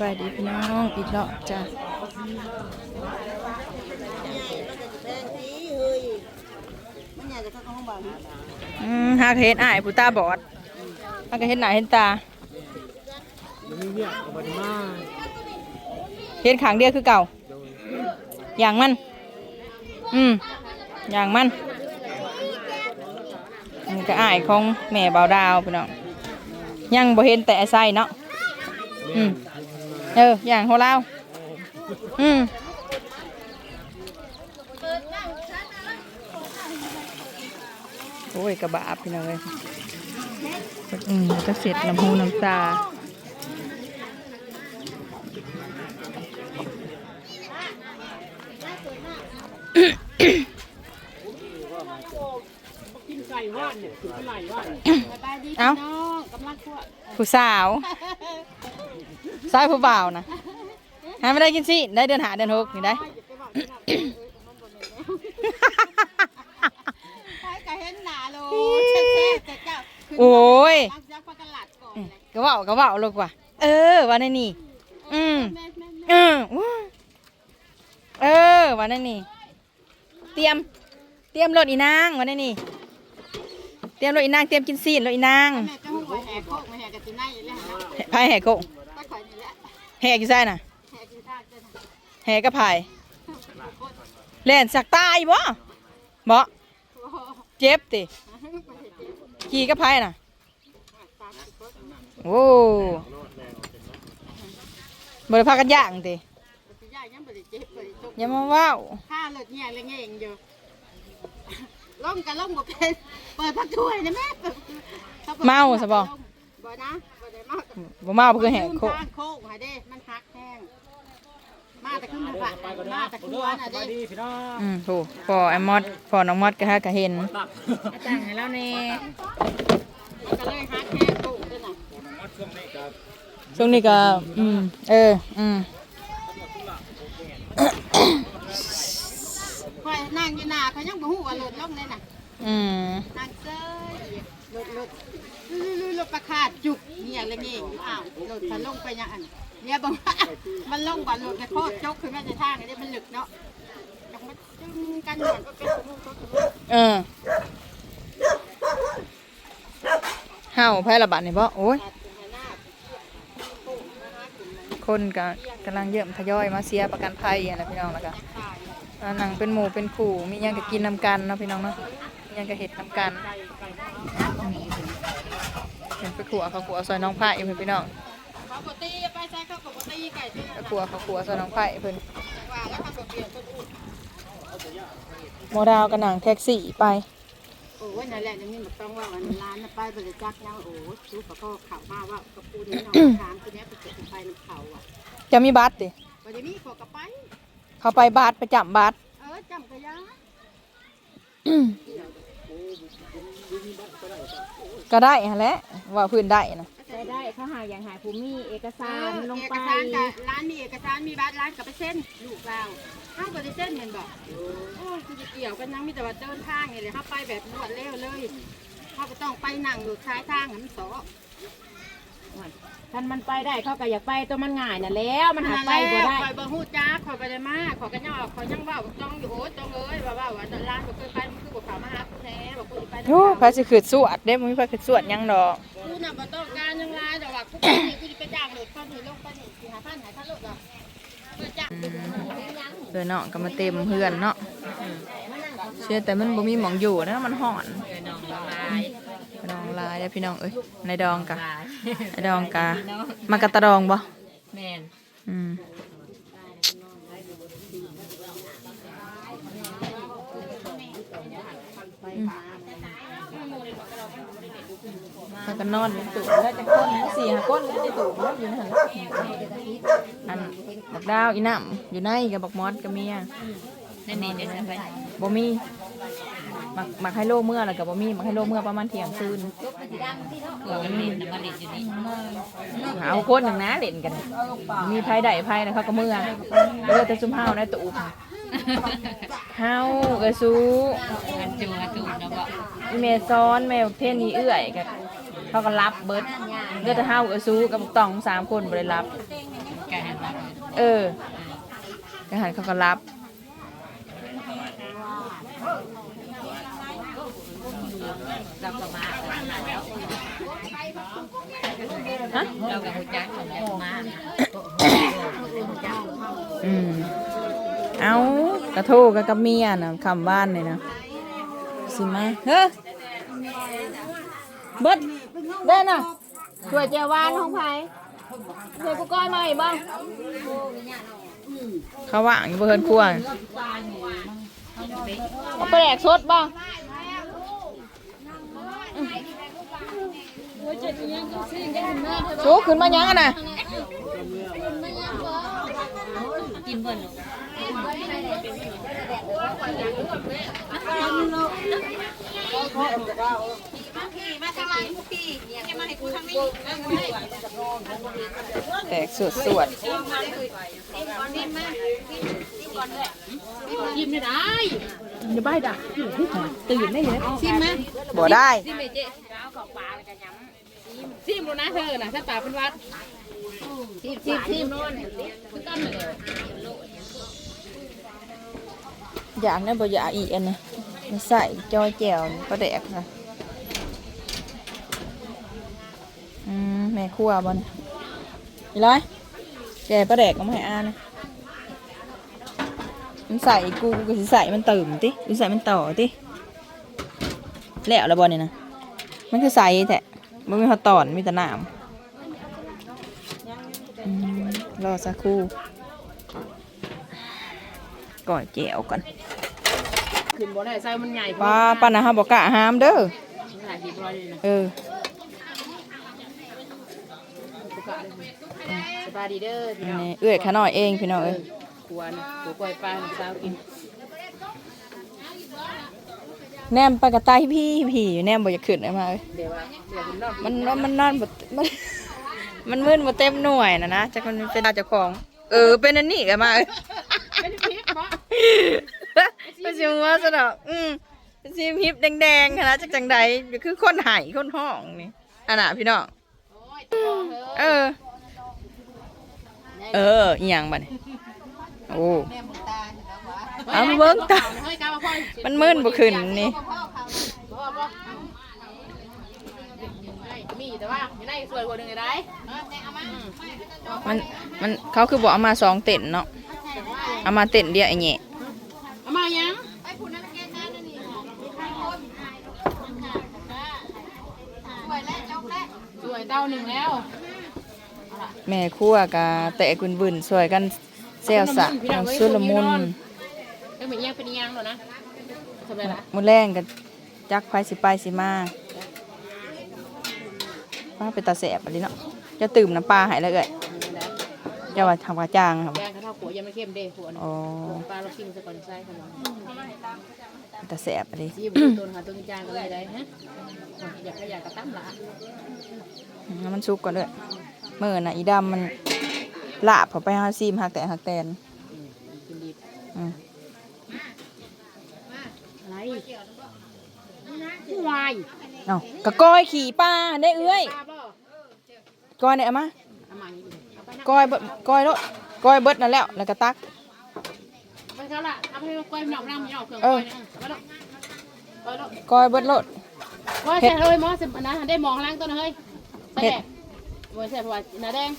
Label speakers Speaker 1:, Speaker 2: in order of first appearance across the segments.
Speaker 1: บายดีพี่น้องอีกรอบจ้ะ
Speaker 2: ใหญ่มันก็จะแพงทีเฮ้ยมันใหญ่จะเข้าห้องบ้าน
Speaker 1: อืมหากเห็นอ้ายผู้ตาบอดหากเห็นหน้าเห็นตา
Speaker 3: เห็
Speaker 1: นขางเดียวคือเก่า อย่างมัน อืมอย่างมันนี่ก็อ้ายของแม่เบาดาวพี่น้องยังบ่เห็นแต่ไส้เนาะอืม เออ อย่างของเราอืมโอ้ยกระบาพี่น้องเลยอืมจะเสร็จน้ำหูน้ำตา
Speaker 3: กิ นไก่ว่านเนี่ยกินไก่ว่าน
Speaker 2: สบายดี
Speaker 1: เอ้า
Speaker 2: น้องกำลังคั่ว
Speaker 1: ผู้สาวสายผู้บ่าวนะหาไม่ได้กินสิได้เดือนหาเดือนหกนี่ได้
Speaker 2: ใครก็เห็นหน้าโลแช่ๆแต่เจ้าขึ้น
Speaker 1: โอ้ย
Speaker 2: มาจากปากกาลัดก่อนเลย
Speaker 1: ก็เว่าก็เว่าลูกว่าเออวันนี้นี่อืม
Speaker 2: แม่แม่แม่
Speaker 1: เออว้าเออวันนี้นี่เตรียมเตรียมรถอีนางวันนี้นี่ เตรียมรถอีนางเตรียมกินซีนรถอีนาง
Speaker 2: แม่จะหูว่าแหกโคกมาแหกกันที่ไหนแล้วเนาะ
Speaker 1: พายแห่โกง
Speaker 2: ก็ข่อยนี่แหละ
Speaker 1: แห่กี่ไส้น่ะ
Speaker 2: แหกที่ท่าเจ้าน่ะ
Speaker 1: แห่กระพายแล่นสักตายบ่บ่
Speaker 2: โอ้โห
Speaker 1: เจ็บติ
Speaker 2: ไปเฮ็ดเจ็บ
Speaker 1: ขี่กระพายน่ะ
Speaker 2: ตามสิคน
Speaker 1: โอ้บริพากันย่างติ
Speaker 2: ไปย่ายังบ่ได้เจ็บบ่ได้ตก
Speaker 1: อย่ามาว้าว
Speaker 2: ข้ารถเนี่ยเลยเงงอยู่ ล่มกันล่มบ่เป็นเปิดพักถ้วยนะแม่ถ้ปิด
Speaker 1: เมาซะบ่
Speaker 2: บ่นะบ่ได้เมา
Speaker 1: บ่มาบ่คือแหกโค
Speaker 2: ลืมทางโค้งหาเด้มันหักแห้งมาแต่ขึ้นมาผ่านมาแต่ขึ้นวันอะ
Speaker 3: สบา
Speaker 2: เด้
Speaker 3: ยดีพี่น้อง
Speaker 1: อืมโหพอไอ้มอดพอน้องมอดก็ฮะก็เห็น
Speaker 3: ตับ
Speaker 2: อาจารย์ให้แล้วนี่มันก็เลยหักแห้งโค้งด้วยน่ะ
Speaker 3: มัดช่วงนี้กับ
Speaker 1: ช่วงนี้ก็อืมเอออืม
Speaker 2: ข่อยนั่งอยู่หน้าเขายังบ่ฮู้ว่ารถล่มเลยน่ะ
Speaker 1: อืม
Speaker 2: นั่งเซ้ยรถรถลุยๆรถประคาดจุกเนี่ยเลยเงงอ้าวรถพันลงไปยังอันเนี่ยบอกว่ามันลงบ่รถกระโคตรจกขึ้นมาในทางอันนี้มันลึกเนาะจังมันจึงกันหย่อนก็เป็นสมุนก็สมุน
Speaker 1: เออเฮาไผระบาดนี่บ่โอ้ย
Speaker 2: ตัดถึงหน้าโค้งนะคะถึงมัน
Speaker 1: คนก็กำลังเยิ่มทยอยมาเสียประกันภัยอะไรพี่น้องแล้วก็
Speaker 2: ตาย
Speaker 1: อ่าหนังเป็นหมูเป็นขู่มีหยังก็กินนำกันเนาะพี่น้องเนาะมีหยังก็เห็ดนำกันเห็นไปขัวเขาขัวซอยน้องไผ่เพื่อนพี่น้อง
Speaker 2: เขาปกติไปใช้เขาปกติไก่ที่
Speaker 1: ไปขัวเขาขัวซอยน้องไผ่เพื่อน
Speaker 2: ว่าแล้วเขาเปลี่ยนคนอื่น
Speaker 1: โมดาวกับหนังแท็กซี่ไป
Speaker 2: โอ้ยนั่นแหละนี่มันต้องว่าวันร้านน่ะไปบริจาคยังโอ้ชูกับเขาข่าวมาว่ากระปูนี่น้องถามคนนี้ไปเก็บไปน้ำเขาอะ
Speaker 1: จะมีบัตรดิ
Speaker 2: วันนี้ขอกระไป
Speaker 1: เขาไปบัตรไปจับบัตร
Speaker 2: เออจำกระยา
Speaker 1: ก็ได้ฮะแหละว่าพื้นได้นะ
Speaker 4: ได้ได้เขาหาอย่างหายภูมิเอก
Speaker 2: เอ
Speaker 4: สาร
Speaker 2: อ
Speaker 4: ลง
Speaker 2: เอ
Speaker 4: ไป
Speaker 2: กสารกับร้านมีเอกสารมีบัตรร้านกับไปเส้นลูกเราข้าวกับไปเส้นเหมือนบอกโอ้ยคือจะเกี่ยวกันนังมีแต่ว่าเดินทางไงเลยเขาไปแบบรวดเร็วเลยเขาก็ต้องไปนั่งหลุดท้ายทางให้มันสอ
Speaker 4: ท่านมันไปได้เขาก็อยากไปตัวมันง่ายน่ะแล้ว มันหาไปบ่ได้
Speaker 2: คอยบ่ฮู้จ้าคอยไปได้มาขอยกันยังออกขอยยังเว้าจ้องอยู่โอ้จ้องเอ้ยว่าว่าว่าร้านบ่เคยไปมันคือบ่เข้ามาหาผู้แท้บ่กูสิไป
Speaker 1: โอ้พระสิขืดสวดเด้มึงพระขืดสวดหยังดอก
Speaker 2: กูน่ะบ่ต้องการยังหลายแต่ว่ากูนี่กูสิไปจ้างรถคันนี้ลงไปนี่สิหาพันหาพันรถอะเพื่อจ้าง
Speaker 1: เพื่อนเนาะก็มาเต็มเพื่อนเนาะเชื่อแต่มันบ่มีหมองอยู่นะมันห่อนพี่น้องลายแล้วพี่น้องเอ้ยในดองกะในดองกะมากระตะดองบ่
Speaker 4: แม่น
Speaker 1: อืมมากันนอนอยู่ในตู้แล้วจะก้นสี่หาก้นอยู่ในตู้แล้วอยู่ในหันอันบักดาวอีน้ำอยู่ในกับบักมอสกับเมีย
Speaker 4: นั่นนี่เดี๋ยวจะไป
Speaker 1: บ่มี มักมักให้โลเมื่อแล้วกับบ่มีมักให้โลเมื่อประมาณเที่ยงคืน
Speaker 4: เผื่อมันเล่นนะมันเล่นอยู่นี่
Speaker 1: เอาโคตรหนึ่งนะเล่นกัน มีไพ่ใดไพ่นะเขาก็เมื่อเออแต่ซุ่มเฮาในตู้ค่ะเฮาเอ้ยซู
Speaker 4: มันจูกระตูนแล้วก็
Speaker 1: อีเมซ้อนแมวเทนนี่เอื้อยกันเขาก็รับเบิดเลือดแต่เฮาเอ้ยซูกับบักตองสามคนบ่ได้รับ
Speaker 4: แกหันมา
Speaker 1: เออทหารเขาก็รับ
Speaker 4: เราก็มา
Speaker 1: ฮะ
Speaker 4: เราก็หูจักของเรามา
Speaker 1: อืมเอากระโทกกับเมียนะคำบ้านเลยนะสิมาเฮ้เบิดเด้น่ะช่วยเจวานของไผช่วยกูก้อยมาอีกบ้างเขาว่างอยู่บ่เพิ่นครัวเอาไปแดกสดบ้าง ชูขึ้นมายังอะนะ
Speaker 4: กินเบิ่น
Speaker 1: แตกสวดสวด
Speaker 4: ยิ้มไม่ได้
Speaker 1: อย่าใบด่ะตื่นได้เลย
Speaker 4: ชิมไหม
Speaker 1: บ่ได้
Speaker 4: ชิมเลยเจ๊เอาของปลาแล้วกันย้ำชิมดูนะเธอน่ะถ้าปลาเป็นวัดชิมชิมชิมคุณต้นเลย
Speaker 1: อยากนะบ่อยากอีกอันนะมันใส่จอยแจ่วนี่ประแดกค่ะอืมแม่ครัวบ่เนี่ยอีร้อยแกประแดกก็ไม่ให้อานะ มันใส่กูก็สิใส่มันตื่มติกูใส่มันต่อติแล้วแล้วบ่เนี่ยนะมันคือใส่แท้มันมีเขาตอนมีแต่น้ำอืมรอสักครู่ก่อยแจ่วก่อน
Speaker 4: ขึ้นบ่ได้ไส้มันใหญ่
Speaker 1: ป้าป้านะฮะบอกกะหามเด้อ
Speaker 4: ถ่ายคลิปรอยเลยนะ
Speaker 1: เออ
Speaker 4: สบายดีเด้อพี่น้อง
Speaker 1: นี่เอื้อยขาน้อยเองพี่น้องเอ้ย
Speaker 4: ควรตัวกล้วยปลาสาวกิน
Speaker 1: แนมปลากระต่ายพี่พี่แนมบ่อยากขึ้นเลยมาเอ้ย
Speaker 4: เดี๋ยวว่าเดี๋ยวคุณนอก
Speaker 1: มันมันมันนอนบ่มันมันมึนบ่เต็มหน่วยนะนะจักมันเป็นเจ้าของ เออเป็นอันนี้กันมาเอ้ย
Speaker 4: เป็นพริกบ่
Speaker 1: มันสิว่าซะดอกอืมเป็นสีฮิปแดงๆนะจักจังใดคือคนไห้คนห้องนี่อันน่ะพี่น้อง
Speaker 4: โอ้ยตัวเธอ
Speaker 1: เออ เอออีหยังบัดนี้ โอ้
Speaker 2: แม่มึงตาเห็นแล้ววะ
Speaker 1: เอามาเบิ่งตา
Speaker 4: เฮ้ยกามาพ่อย
Speaker 1: มันมึนบ่ขึ้นนี่
Speaker 2: พ่อเขา
Speaker 4: บ่บ่มีแต่ว่าอยู่ในสวยกว่าหนึงได้
Speaker 2: เออเนี่ยเอามา
Speaker 1: มันมันเขาคือบอกเอามาสองเต็นท์เนาะเอามาเต็นท์เดียวไอ้เงี้ย
Speaker 4: เอามายัง
Speaker 2: ไปพูดนั่นแกนั่นนี่สวยแล้วจบแล้ว
Speaker 4: สวยเต้าหนึ่งแล้ว
Speaker 1: แม่ครัวกะแต่กุนบุญสวยกัน เซลสะน้ำสุลมุน
Speaker 4: เอ้ยเหมือนยังเป็นยังหรอนะทำไรล่ะ
Speaker 1: มุแรงกันจักไฟสิไปสิมาป้าไปตาแสบอันนี้เนาะจะตื่มน้ำปลาใหายแล้วเอ้ยจะว่าทำกระจางครับ
Speaker 4: แกงข้าวขัวยังไม่เข้มเด้หัวนี่
Speaker 1: อ๋อ
Speaker 4: ปลาเราชิมซะก่อนใส่ขนม
Speaker 1: ตาแสบอันนี้
Speaker 4: ซีบต้นหาต้นจางก็เลยได้ฮะอยากก็อยากกระตั้มละ
Speaker 1: ให้มันสุกก่อนด้วยเมื่อน่ะอีดำมัน ลาบเขาไปหาซีมหักแต่หักแตน
Speaker 4: กินดี
Speaker 1: อืม
Speaker 4: อะไรวาย
Speaker 1: เนาะกะก้อยขี่ปลาได้เอ้ย
Speaker 4: ปลาบ่
Speaker 1: ก้อยเนี่ยเอามา
Speaker 4: เอามาเอาไปนะ
Speaker 1: ก้อยเบิดก้อยรถก้อยเบิดนั่นแล้วแล้วก็ตัก
Speaker 4: ไปเขาละเอาไปกล้วยหนอกนั่งมีออกเครื่องกล้วยนะไปแล้วไปแล้ว
Speaker 1: ก้อยเบิดรถ
Speaker 4: ว่าใส่เลยมอสินะได้มองล้างต้นเฮ้ยไปแดกว่าใส่เพราะว่าหน้าแดง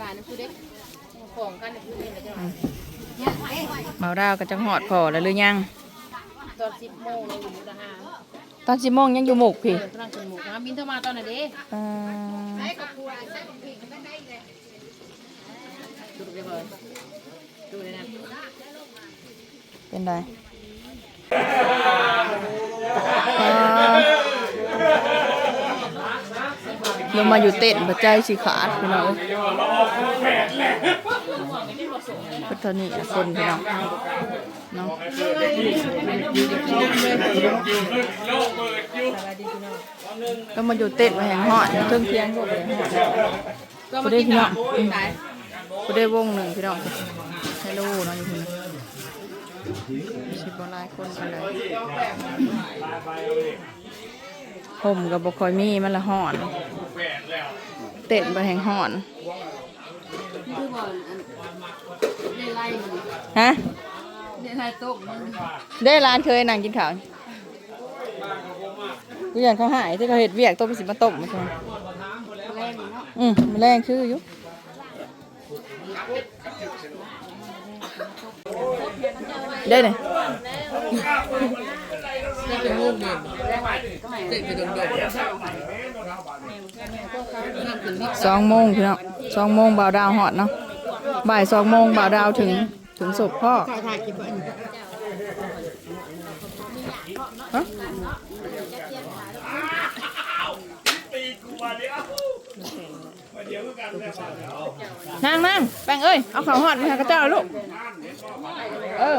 Speaker 4: บ้านนั่นคือเด็กของกันนี่คือเด็กเลย
Speaker 1: เมาดาวก็จังหอดพอแล้วหรือยัง
Speaker 4: ตอนสิบโมงเราอยู่มุกดาหาร
Speaker 1: ตอนสิโมงยังอยู่หมกพี่
Speaker 4: เออกำลังกินหมูนะบินเท่ามาตอนไหนเด้
Speaker 1: อ่า
Speaker 4: ดูดูเลยดูเลยนะ
Speaker 1: เป็นไรอ่า ลงมาอยู่เต้นปัจจัยสิขาดพี่น้องก็ตอนนี้คนพี่น้องเนาะก็มาอยู่เต้นมาแห่งหอดเครื่องเคียงพวกเลยหอด
Speaker 4: ก็มากินดอกตาย
Speaker 1: กูได้วงหนึ่งพี่น้องใช่ลูกเนาะอยู่คนนึงสิบหลายคนกันเลยผมกับบคอยมีมันละห่อน เต้นไปแห่งห่อน
Speaker 2: บ่ในไร่มัน
Speaker 1: ฮะ
Speaker 2: ในไร่ต้มมัน
Speaker 1: ได้ร้านเคยนั่งกินข้าวกูอยากเขาหายที่เขาเห็ดเวียกต้มสิมาต้มมาใช่ไหม
Speaker 2: แรงเนาะ
Speaker 1: อืมแมลงคืออยู่ได้เลย สองโมงพี่น้องสองโมงบ่าวดาวหอดเนาะบ่ายสองโมงบ่าวดาวถึงถึงศพพ่อ
Speaker 2: น
Speaker 1: ฮะนั่งนั่งแป้งเอ้ย เอาข้าวหอดมาให้กระเจ้าลูก เออ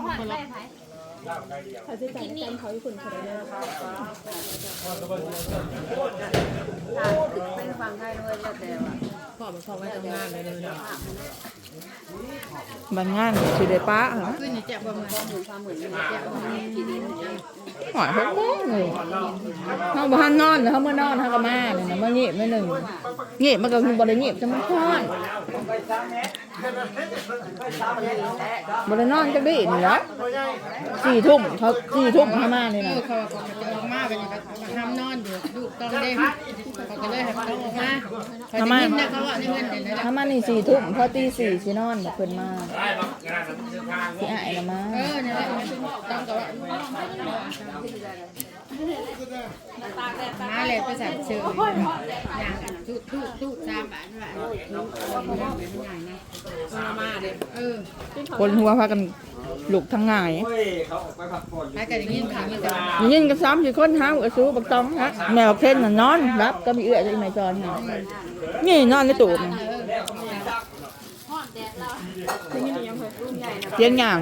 Speaker 2: ทำยันล่ะ
Speaker 1: เขาย่อปลาเขาคือว่ามันคือลงมาแต่ตุบซะนะ
Speaker 2: ได้มั่งได้มั่งมาซ้ำ
Speaker 1: บางงานสิได้ป้าเหรอ
Speaker 2: ขึ้นนี่จะประมาณหมื่นสามหมื่นนี่จะประมาณกี่ดิน
Speaker 1: หอยเขาโง่เลยเขาบ้านนอนเขาเมื่อนอนเขาก็มาเลยนะเมื่อเงียบไม่หนึ่งเงียบมันก็คือบริเงียบจะมันนอน บรินอนจะได้นี่แล้วสี่ทุ่มเขาสี่ทุ่มเขามาเลยนะ
Speaker 2: เขาก็จะออกมาไปก็ทำนอนอยู่ดูต้องได้เขาก็เลยให้เขาออกมาเขาจะกินนะเขาว่าในเงินเดือนนั่นแหละ
Speaker 1: ถ้ามานี่สี่ทุ่มพอตีสี่สินอนแบบเพิ่นมาสิอายละมา
Speaker 2: เออนี่นแหละต้องกับว่า มาเลยไปสั่งเชิญอย่างทุกทุกทุกสามบาทบาททุกคนใหญ่นะมาเลยเออ
Speaker 1: คนหัวพากันลุกทั้งง่าย
Speaker 2: ถ้กิดอย่งนี้ถามมันจะ
Speaker 1: ยินกับซ้ำสี่คนห้าหัวซูบักตองฮะแมวเพ่นนอนรับก็มีเอื้อจะไม่จอนนี่นอนในตูดเตียนย่าง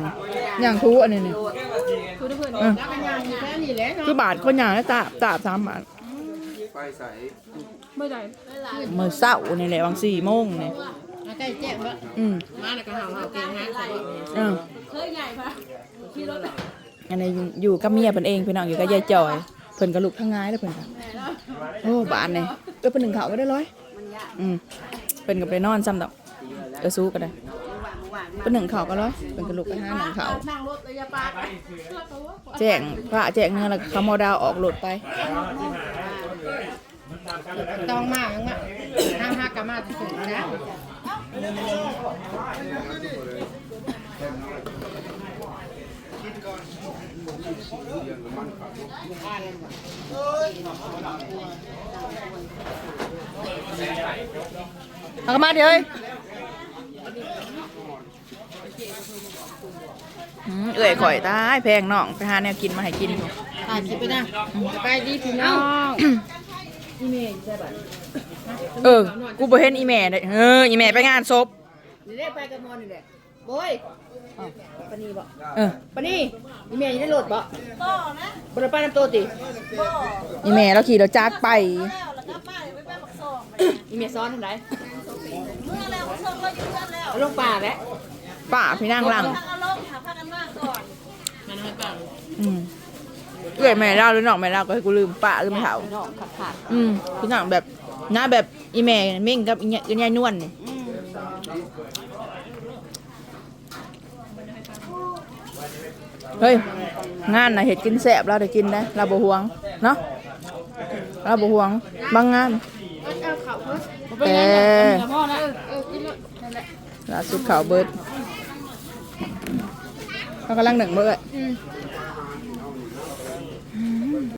Speaker 1: ย่างทูอันนี้นี่เออ
Speaker 2: แล้วกันอย่างนี้ แค่นี้แหละเนาะ
Speaker 1: คือบาทคนย่างแล้วตาบตาบสามบาทมือเศร้านี่แหละบางสี่โมงนี่
Speaker 2: ใกล้แจ้งว่า
Speaker 1: อืม
Speaker 2: มาแล้วก็หาหาเก่งฮะ
Speaker 1: เอออันนี้อยู่กับเมียเพิ่นเองพี่น้องอยู่กับยายจอยเพิ่นก็ลุกทั้งง่ายแล้วเพิ่นก็โอ้บาทนี่เออเพิ่นหนึ่งเขาก็ได้ร้อยอืมเพิ่นก็ไปนอนซ้ำดอกเออสู้ก็ได้ เพิ่นหนึ่งเขาก็ร้อยเพิ่นก็ลุกไปหาหนึ่งเขา
Speaker 2: นั่งรถระยะปา
Speaker 1: แจ้งพระแจ้งเงินแล้วก็เขามอดาวออกรถไป
Speaker 2: ต้องมากยังว่าห้ามหักกับมาสุดนะ
Speaker 1: เอาก็มาเดี๋ยวเฮ้ย อืมเอื่อยข่อยตายแพงน้องไปหาแนวกินมาให้กินอยู่
Speaker 2: ถ่ายคลิปไปนะไปดีพี่น้อง
Speaker 1: เออ กูบ่เห็นอีแม่เลยเอออีแม่ไปงานศพ
Speaker 2: นี่ได้ไปกับมอนนี่แหละโบยปนีบ่
Speaker 1: เออ
Speaker 2: ปนีนี่แม่ยังได้รถบ่บ่นะบ่ได้ไปน้ำโตติ
Speaker 1: อีแม่เราขี่รถจักรไป
Speaker 2: อีแม่ซ้อนทางไหนลงป่าแล้ว
Speaker 1: ป้าพี่นั่งหลัง
Speaker 2: มันให้ป่า
Speaker 1: อืมเอื่อยแม่เล่าหรือน้องแม่เล่าก็ให้กูลืมป้าหรือไม่เท่า
Speaker 2: น้องขาดขาด
Speaker 1: อืมพี่น้องแบบหน้าแบบอีแม่เม่งกับอีเนี่ยอีเนี่ยนวลนี่เฮ้ยงานน่ะเห็ดกินแสบเราได้กินได้เราบ่ห่วงเนาะเราบ่ห่วงบางงาน
Speaker 2: เอาเขาเพิ่น
Speaker 1: แต่
Speaker 2: พ่อนะเออเออกินเลยนั่นแหละ
Speaker 1: ล่าสุดข่าวเบิด เขากำลังหนึ่งเบิด
Speaker 2: อืม